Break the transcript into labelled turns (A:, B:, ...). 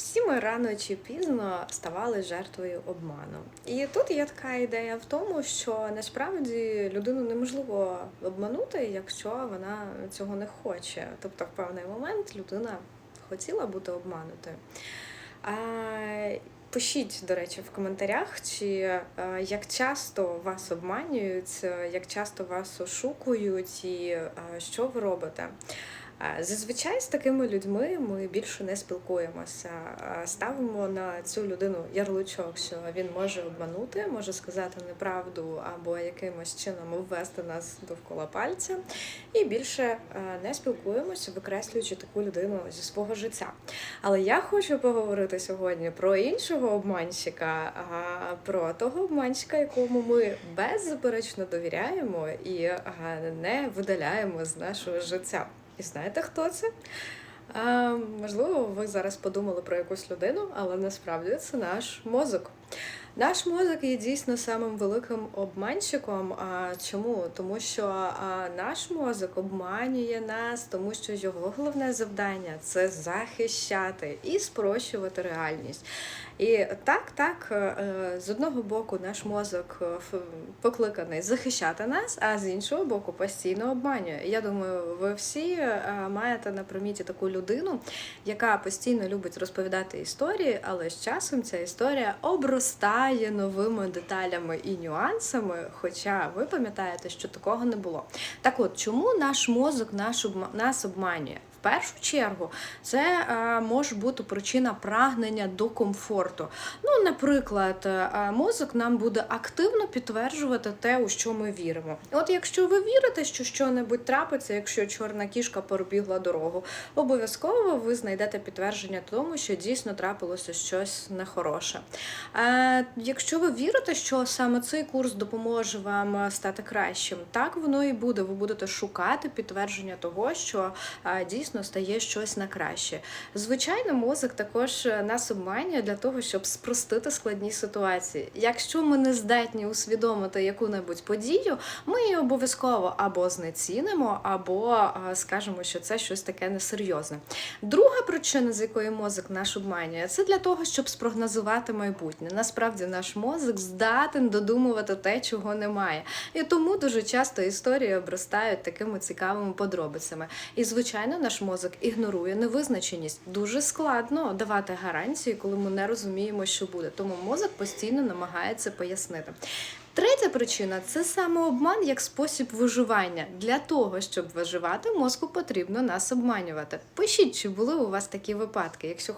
A: Всі ми рано чи пізно ставали жертвою обману. І тут є така ідея в тому, що насправді людину неможливо обманути, якщо вона цього не хоче. Тобто, в певний момент людина хотіла бути обманутою. Пишіть, до речі, в коментарях, чи е, як часто вас обманюють, е, як часто вас ошукують і е, що ви робите. Зазвичай з такими людьми ми більше не спілкуємося. Ставимо на цю людину ярличок, що він може обманути, може сказати неправду або якимось чином ввести нас довкола пальця, і більше не спілкуємося, викреслюючи таку людину зі свого життя. Але я хочу поговорити сьогодні про іншого обманщика, про того обманщика, якому ми беззаперечно довіряємо і не видаляємо з нашого життя. І знаєте, хто це? А, можливо, ви зараз подумали про якусь людину, але насправді це наш мозок. Наш мозок є дійсно самим великим обманщиком. Чому? Тому що наш мозок обманює нас, тому що його головне завдання це захищати і спрощувати реальність. І так, так, е, з одного боку, наш мозок е, покликаний захищати нас, а з іншого боку, постійно обманює. Я думаю, ви всі е, маєте на приміті таку людину, яка постійно любить розповідати історії, але з часом ця історія обростає новими деталями і нюансами. Хоча ви пам'ятаєте, що такого не було. Так от, чому наш мозок нас обманює? Першу чергу це е, може бути причина прагнення до комфорту. Ну, наприклад, е, мозок нам буде активно підтверджувати те, у що ми віримо. От якщо ви вірите, що щось трапиться, якщо чорна кішка перебігла дорогу, обов'язково ви знайдете підтвердження тому, що дійсно трапилося щось нехороше. Е, якщо ви вірите, що саме цей курс допоможе вам стати кращим, так воно і буде. Ви будете шукати підтвердження того, що е, дійсно стає щось на краще. Звичайно, мозок також е, нас обманює для того, щоб спростити складні ситуації. Якщо ми не здатні усвідомити яку-небудь подію, ми її обов'язково або знецінимо, або е, скажемо, що це щось таке несерйозне. Друга причина, з якої мозок наш обманює, це для того, щоб спрогнозувати майбутнє. Насправді наш мозок здатен додумувати те, чого немає. І тому дуже часто історії обростають такими цікавими подробицями. І, звичайно, наш мозок ігнорує невизначеність. Дуже складно давати гарантії, коли ми не розуміємо, що буде. Тому мозок постійно намагається пояснити. Третя причина це самообман як спосіб виживання. Для того, щоб виживати, мозку потрібно нас обманювати. Пишіть, чи були у вас такі випадки. Якщо